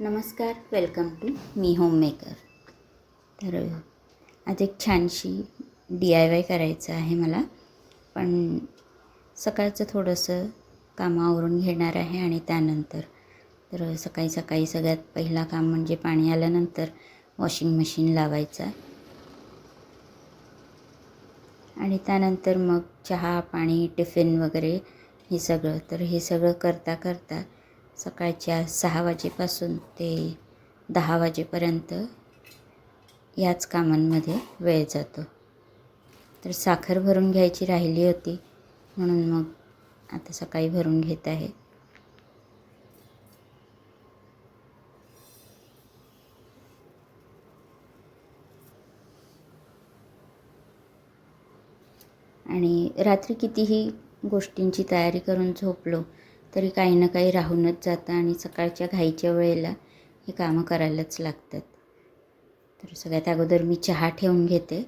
नमस्कार welcome to मी home maker तर आज एक छानशी डी आय वाय करायचं आहे मला. पण सकाळचं थोडंसं कामावरून घेणार आहे आणि त्यानंतर तर सकाळी सकाळी सगळ्यात पहिला काम म्हणजे पाणी आल्यानंतर वॉशिंग मशीन लावायचा. आणि त्यानंतर मग चहा पाणी टिफिन वगैरे हे सगळं. तर हे सगळं करता करता सकाळच्या सहा वाजेपासून ते दहा वाजेपर्यंत याच कामांमध्ये वेळ जातो. तर साखर भरून घ्यायची राहिली होती म्हणून मग आता सकाळी भरून घेत आहे. आणि रात्री कितीही गोष्टींची तयारी करून झोपलो तरी काही ना काही राहूनच जातं आणि सकाळच्या घाईच्या वेळेला हे कामं करायलाच लागतात. तर सगळ्यात अगोदर मी चहा ठेवून घेते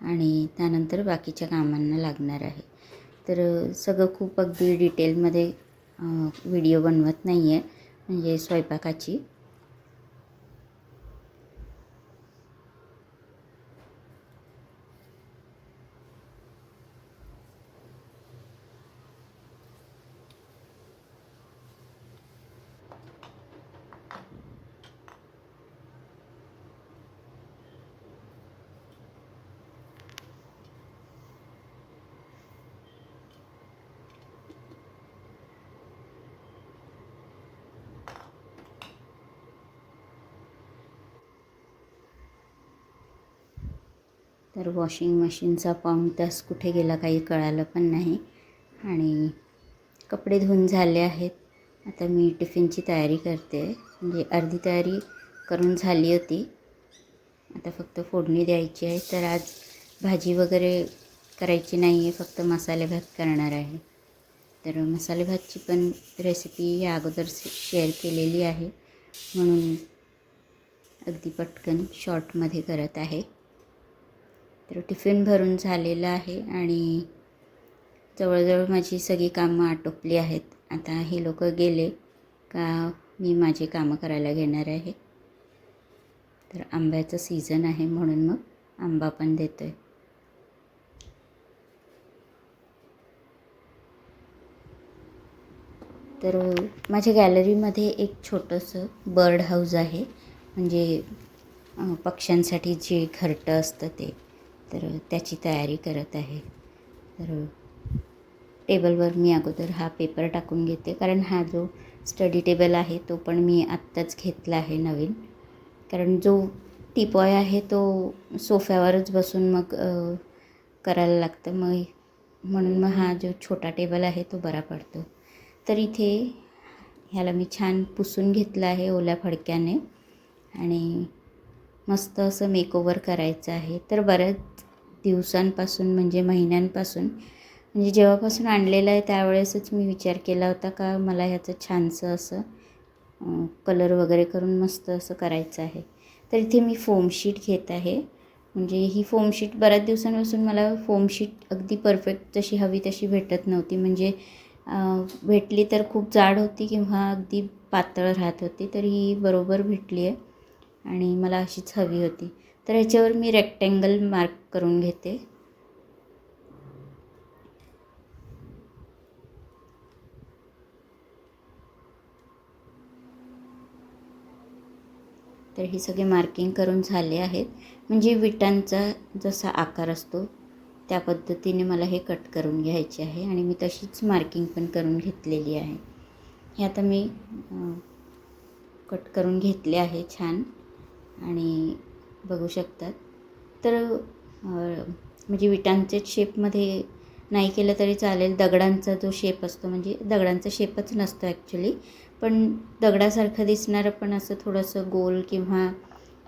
आणि त्यानंतर बाकीच्या कामांना लागणार आहे. तर सगळं खूप अगदी डिटेलमध्ये व्हिडिओ बनवत नाही आहे म्हणजे स्वयंपाकाची. तर वॉशिंग मशीनचा पाऊण तास कुठे गेला काही कळालं पण नाही. आणि कपडे धुवून झाले आहेत. आता मी टिफिनची तयारी करते. म्हणजे अर्धी तयारी करून झाली होती. आता फक्त फोडणी द्यायची आहे. तर आज भाजी वगैरे करायची नाही आहे. फक्त मसाले भात करणार आहे. तर मसाले भातची पण रेसिपी या अगोदर शेअर केलेली आहे. म्हणून अगदी पटकन शॉर्टमध्ये करत आहे. तर टिफिन भरून झालेलं आहे आणि जवळजवळ माझी सगळी कामं आटोपली आहेत. आता हे लोक गेले का मी माझी कामं करायला घेणार आहे. तर आंब्याचं सीझन आहे म्हणून मग आंबा पण देतो आहे तर माझ्या गॅलरीमध्ये एक छोटंसं बर्ड हाऊस आहे. म्हणजे पक्ष्यांसाठी जे घरटं असतं ते. तर त्याची तयारी करत आहे. तर टेबलवर मी अगोदर हा पेपर टाकून घेते. कारण हा जो स्टडी टेबल आहे तो पण मी आत्ताच घेतला आहे नवीन. कारण जो टीपॉय आहे तो सोफ्यावरच बसून मग करायला लागतं. मग म्हणून मग हा जो छोटा टेबल आहे तो बरा पडतो. तर इथे ह्याला मी छान पुसून घेतलं आहे ओल्या फडक्याने. आणि मस्त असं मेकओवर करायचं आहे. तर बऱ्याच दिवसांपासून म्हणजे महिन्यांपासून. म्हणजे जेव्हापासून आणलेलं आहे त्यावेळेसच मी विचार केला होता का मला ह्याचं छानसं असं कलर वगैरे करून मस्त असं करायचं आहे. तर इथे मी फोमशीट घेत आहे. म्हणजे ही फोमशीट बऱ्याच दिवसांपासून मला फोमशीट अगदी परफेक्ट जशी हवी तशी भेटत नव्हती. म्हणजे भेटली तर खूप जाड होती किंवा अगदी पातळ राहत होती तर ही बरोबर भेटली आहे आणि मला अशीच हवी होती. तर ह्याच्यावर मी रेक्टँगल मार्क करून घेते. तर हे सगळे मार्किंग करून झाले आहेत. म्हणजे विटांचा जसा आकार असतो त्या पद्धतीने मला हे कट करून घ्यायचे आहे आणि मी तशीच मार्किंग पण करून घेतलेली आहे. हे आता मी कट करून घेतले आहे छान. आणि बघू शकतात. तर म्हणजे विटांच्याच शेपमध्ये नाही केलं तरी चालेल. दगडांचा जो शेप असतो म्हणजे दगडांचा शेपच नसतो ॲक्च्युली पण दगडासारखं दिसणारं पण असं थोडंसं गोल किंवा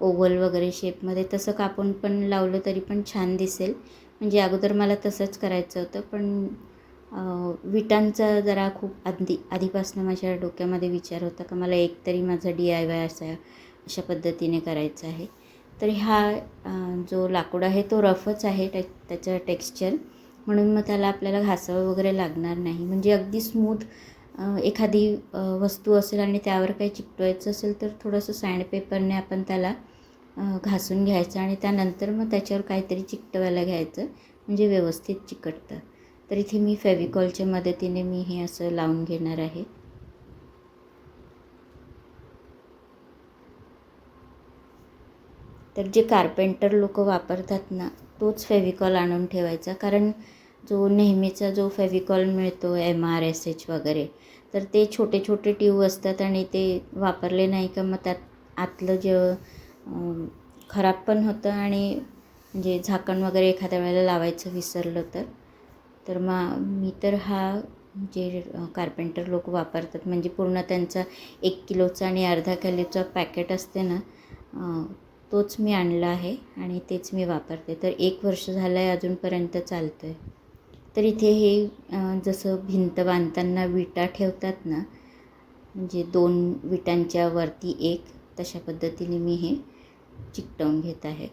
ओवल वगैरे शेपमध्ये तसं कापून पण लावलं तरी पण छान दिसेल. म्हणजे अगोदर मला तसंच करायचं होतं पण विटांचा जरा खूप आधी आधीपासून माझ्या डोक्यामध्ये विचार होता का मला एक तरी माझा डी आय वाय असा अशा पद्धतीने करायचं आहे. तर हा जो लाकूड आहे तो रफच आहे टे त्याचं टेक्स्चर. म्हणून मग त्याला आपल्याला घासावं वगैरे लागणार नाही. म्हणजे अगदी स्मूथ एखादी वस्तू असेल आणि त्यावर काही चिकटवायचं असेल तर थोडंसं सँडपेपरने आपण त्याला घासून घ्यायचं आणि त्यानंतर मग त्याच्यावर काहीतरी चिकटवायला घ्यायचं. म्हणजे व्यवस्थित चिकटतं. तर इथे मी फेविकॉलच्या मदतीने मी हे असं लावून घेणार आहे. तर जे कार्पेंटर लोक वापरतात ना तोच फेविकॉल आणून ठेवायचा. कारण जो नेहमीचा जो फेविकॉल मिळतो एम आर एस एच वगैरे तर ते छोटे छोटे ट्यूब असतात आणि ते वापरले नाही का मग त्यात आतलं जे खराब पण होतं आणि म्हणजे झाकण वगैरे एखाद्या वेळेला लावायचं विसरलं तर. तर मग मी तर हा जे कार्पेंटर लोक वापरतात म्हणजे पूर्ण त्यांचा एक किलोचा आणि अर्धा किलोचा पॅकेट असते ना तोच मी आणला आहे आणि तेच मी वापरते. तर एक वर्ष झालं आहे अजूनपर्यंत चालतो आहे तर इथे हे जसं भिंत बांधताना विटा ठेवतात ना म्हणजे दोन विटांच्या वरती एक तशा पद्धतीने मी हे चिकटवून घेत आहे.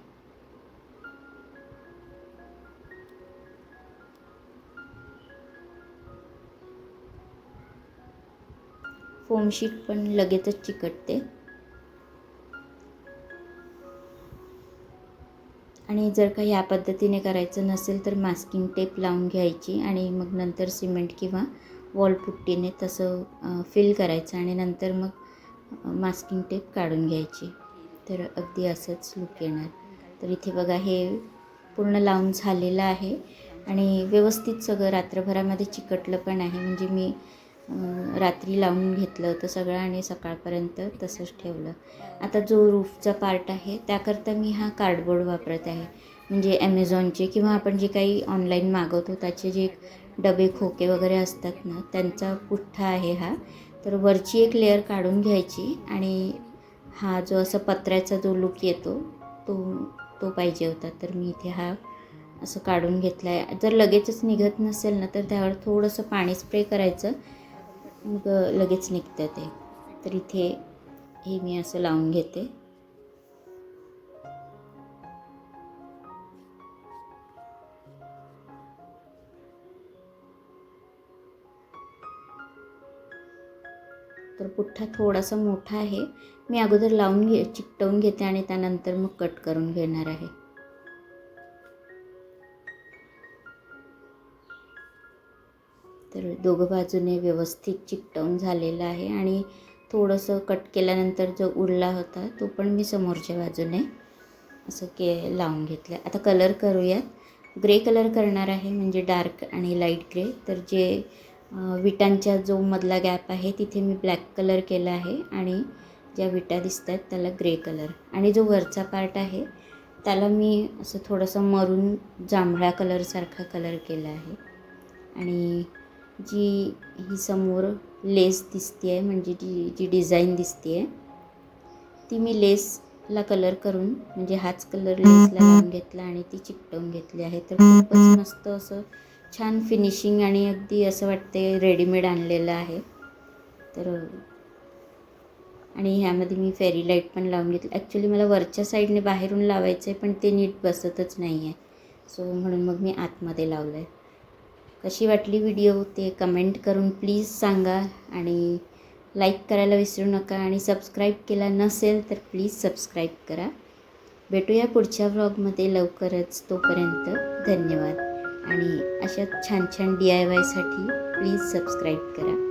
फोमशीट पण लगेचच चिकटते. आणि जर का ह्या पद्धतीने करायचं नसेल तर मास्किंग टेप लावून घ्यायची आणि मग नंतर सिमेंट किंवा वॉलपुट्टीने तसं फिल करायचं आणि नंतर मग मास्किंग टेप काढून घ्यायची. तर अगदी असंच लुक येणार. तर इथे बघा हे पूर्ण लावून झालेलं आहे आणि व्यवस्थित सगळं रात्रभरामध्ये चिकटलं पण आहे. म्हणजे मी रात्री लावून घेतलं होतं सगळं आणि सकाळपर्यंत तसंच ठेवलं. आता जो रूफचा पार्ट आहे त्याकरता मी हा कार्डबोर्ड वापरत आहे. म्हणजे ॲमेझॉनचे किंवा आपण जे काही ऑनलाईन मागवतो त्याचे जे डबे खोके वगैरे असतात ना त्यांचा पुठ्ठा आहे हा. तर वरची एक लेअर काढून घ्यायची आणि हा जो असं पत्र्याचा जो लुक येतो तो तो पाहिजे होता. तर मी इथे हा असं काढून घेतला आहे जर लगेचच निघत नसेल ना तर त्यावर थोडंसं पाणी स्प्रे करायचं. मग लगेच निघतं ते. तर इथे हे मी असं लावून घेते. तर पुठ्ठा थोडासा मोठा आहे. मी अगोदर लावून घे चिकटवून घेते आणि त्यानंतर मग कट करून घेणार आहे. तर दोघं बाजूने व्यवस्थित चिकटवून झालेलं आहे आणि थोडंसं कट केल्यानंतर जो उरला होता तो पण मी समोरच्या बाजूने असं के लावून घेतलं आता कलर करूयात. ग्रे कलर करणार आहे म्हणजे डार्क आणि लाइट ग्रे. तर जे विटांच्या जो मधला गॅप आहे तिथे मी ब्लॅक कलर केला आहे आणि ज्या विटा दिसत आहेत त्याला ग्रे कलर. आणि जो वरचा पार्ट आहे त्याला मी असं थोडंसं मरून जांभळा कलरसारखा कलर केला आहे. आणि जी ही समोर लेस दिसते आहे म्हणजे जी जी डिझाईन दिसते आहे ती मी लेसला कलर करून म्हणजे हाच कलर लेसला लावून घेतला आणि ती चिकटवून घेतली आहे. तर खूपच मस्त असं छान फिनिशिंग आणि अगदी असं वाटते रेडीमेड आणलेलं आहे. तर आणि ह्यामध्ये मी फेरी लाइट पण लावून घेतली. ॲक्च्युली मला वरच्या साईडने बाहेरून लावायचं आहे पण ते नीट बसतच नाही आहे सो म्हणून मग मी आतमध्ये लावलं आहे कशी वाटली व्हिडिओ ते कमेंट करून प्लीज सांगा आणि लाईक करायला विसरू नका आणि सबस्क्राईब केला नसेल तर प्लीज सबस्क्राईब करा. भेटूया पुढच्या व्लॉगमध्ये लवकरच तोपर्यंत धन्यवाद. आणि अशा छान छान डी आय वायसाठी प्लीज सबस्क्राईब करा.